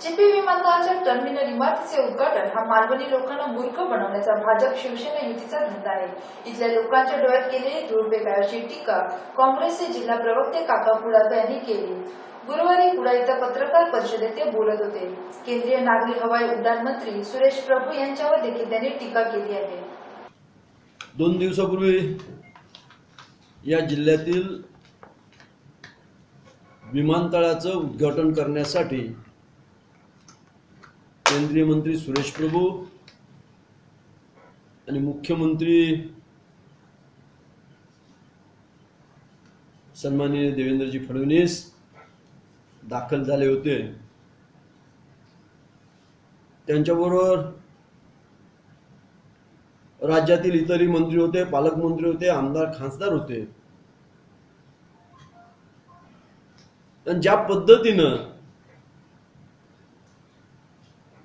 चिपी विमानतळाच्या टर्मिनल इमारतीचे उद्घाटन हा मालवणी लोकांना मूर्ख बनवण्याचा भाजप शिवसेना युतीचा धंदा आहे. इथल्या लोकांच्या डोळ्यात केलेली धूळ अशी टीका काँग्रेसचे जिल्हा प्रवक्ते काका पुडाकर यांनी केली. गुरुवारी कुडा इथं पत्रकार परिषदेत ते बोलत होते. केंद्रीय नागरी हवाई उड्डाण मंत्री सुरेश प्रभू यांच्यावर देखील त्यांनी टीका केली आहे. दोन दिवसापूर्वी या जिल्ह्यातील विमानतळाचं उद्घाटन करण्यासाठी केंद्रीय मंत्री सुरेश प्रभू आणि मुख्यमंत्री सन्माननीय देवेंद्रजी फडणवीस दाखल झाले होते. त्यांच्याबरोबर राज्यातील इतरही मंत्री होते पालकमंत्री होते आमदार खासदार होते. आणि ज्या पद्धतीनं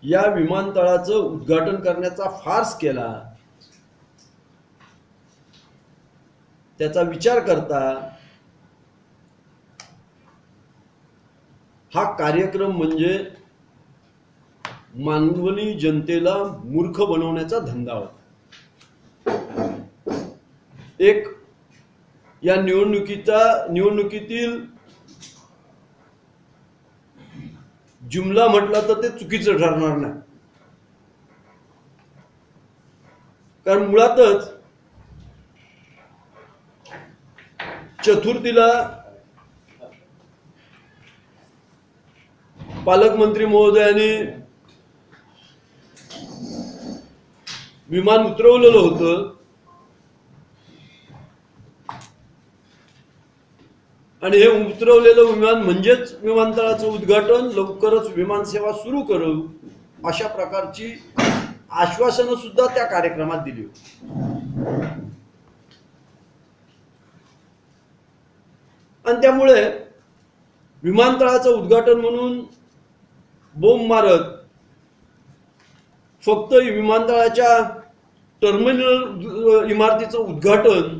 या विमानतळाचं उद्घाटन करण्याचा फार्स केला. त्याचा विचार करता हा कार्यक्रम म्हणजे मानवनी जनतेला मूर्ख बनवण्याचा धंदा होता. एक या निवडणुकीचा निवडणुकीतील जुमला म्हटला तर ते चुकीचं ठरणार नाही. कारण मुळातच चतुर्थीला पालकमंत्री महोदयांनी विमान उतरवलेलं होतं. आणि हे उतरवलेलं विमान म्हणजेच विमानतळाचं उद्घाटन लवकरच विमानसेवा सुरू करू अशा प्रकारची आश्वासनं सुद्धा त्या कार्यक्रमात दिली होती. आणि त्यामुळे विमानतळाचं उद्घाटन म्हणून बोंब मारत फक्त विमानतळाच्या टर्मिनल इमारतीचं उद्घाटन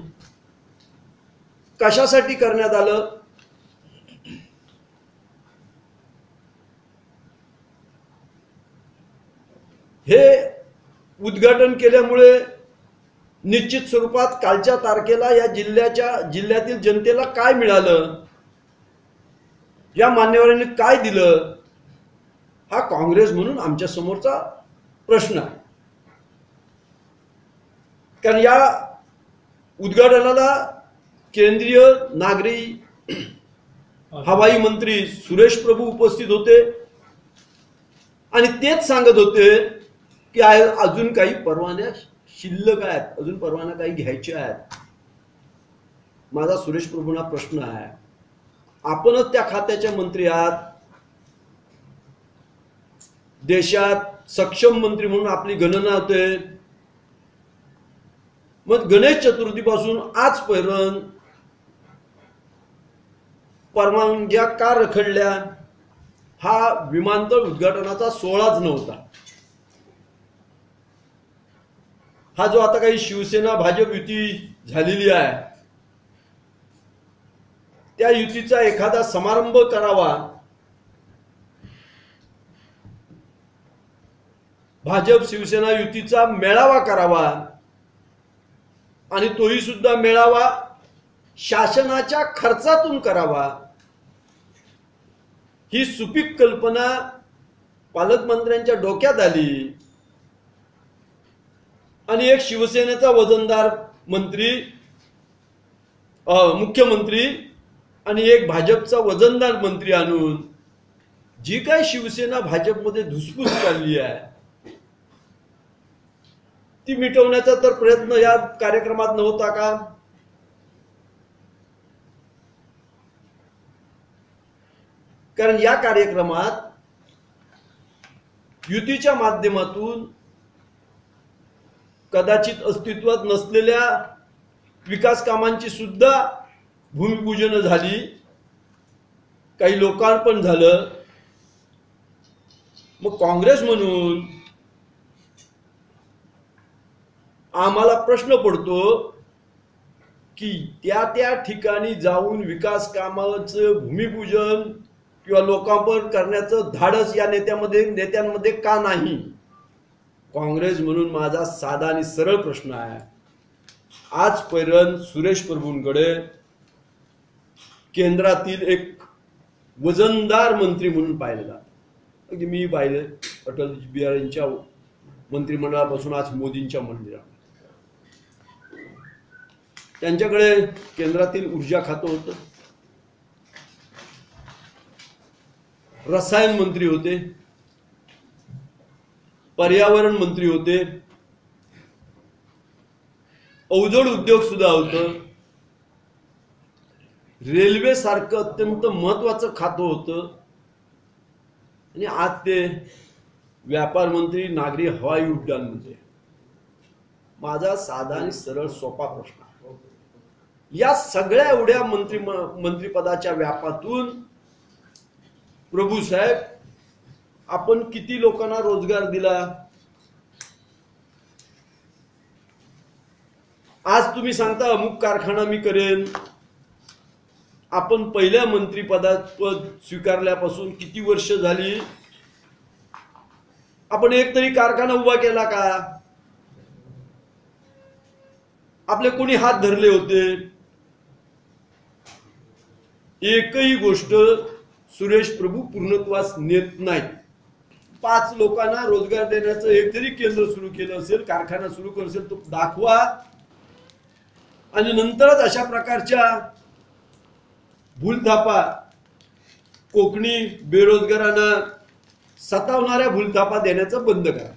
कशासाठी करण्यात आलं? हे उद्घाटन केल्यामुळे निश्चित स्वरूपात कालच्या तारखेला या जिल्ह्याच्या जिल्ह्यातील जनतेला काय मिळालं? या मान्यवरांनी काय दिलं? हा काँग्रेस म्हणून आमच्या समोरचा प्रश्न आहे. कारण या उद्घाटनाला केंद्रीय नागरी हवाई मंत्री सुरेश प्रभू उपस्थित होते. आणि तेच सांगत होते की अजून काही परवान्या शिल्लक आहेत अजून परवाना काही घ्यायच्या आहेत. माझा सुरेश प्रभूंना प्रश्न आहे आपणच त्या खात्याच्या मंत्री आहात? देशात सक्षम मंत्री म्हणून आपली गणना होते. मग गणेश चतुर्थीपासून आजपर्यंत परवानग्या का रखडल्या? हा विमानतळ उद्घाटनाचा सोहळाच नव्हता. हा जो आता काही शिवसेना भाजप युती झालेली आहे त्या युतीचा एखादा समारंभ करावा. भाजप शिवसेना युतीचा मेळावा करावा. आणि तोही सुद्धा मेळावा शासनाच्या खर्चातून करावा. ही सुपीक कल्पना पालकमंत्र्यांच्या डोक्यात आली. आणि एक शिवसेनेचा वजनदार मंत्री मुख्यमंत्री आणि एक भाजपचा वजनदार मंत्री आणून जी काय शिवसेना भाजपमध्ये धुसफूस चालली आहे ती मिटवण्याचा तर प्रयत्न या कार्यक्रमात नव्हता का? कारण या कार्यक्रमात युतीच्या माध्यमातून कदाचित अस्तित्वात नसलेल्या विकास कामांची सुद्धा भूमिपूजन झाली. काही लोकार्पण झालं. मग काँग्रेस म्हणून आम्हाला प्रश्न पडतो की त्या त्या ठिकाणी जाऊन विकास कामाचं भूमिपूजन किंवा लोकांवर करण्याचं धाडस या नेत्यामध्ये नेत्यांमध्ये का नाही? काँग्रेस म्हणून माझा साधा आणि सरळ प्रश्न आहे. आजपर्यंत सुरेश प्रभूंकडे केंद्रातील एक वजनदार मंत्री म्हणून पाहिलेला. अगदी मी पाहिले अटल बिहारींच्या मंत्रिमंडळापासून आज मोदींच्या मंदिरात. त्यांच्याकडे केंद्रातील ऊर्जा खातं होतं. रसायन मंत्री होते पर्यावरण मंत्री होते अवजड उद्योग सुद्धा होतं. रेल्वे सारखं अत्यंत महत्वाचं खातं होतं. आणि आज ते व्यापार मंत्री नागरी हवाई उड्डाण म्हणजे माझा साधा आणि सरळ सोपा प्रश्न. या सगळ्या एवढ्या मंत्री मंत्रिपदाच्या व्यापातून प्रभू साहेब आपण किती लोकांना रोजगार दिला? आज तुम्ही सांगता अमुक कारखाना मी करेन. आपण पहिल्या मंत्रीपदात पद स्वीकारल्यापासून किती वर्ष झाली? आपण एक तरी कारखाना उभा केला का? आपले कोणी हात धरले होते? एकही गोष्ट सुरेश प्रभू पूर्णत्वास नेत नाहीत. पाच लोकांना रोजगार देण्याचं एक जरी केंद्र सुरू केलं असेल कारखाना सुरू करत असेल तो दाखवा. आणि नंतरच अशा प्रकारच्या भूलथापा कोकणी बेरोजगारांना सतावणाऱ्या भूलथापा देण्याचं बंद करा.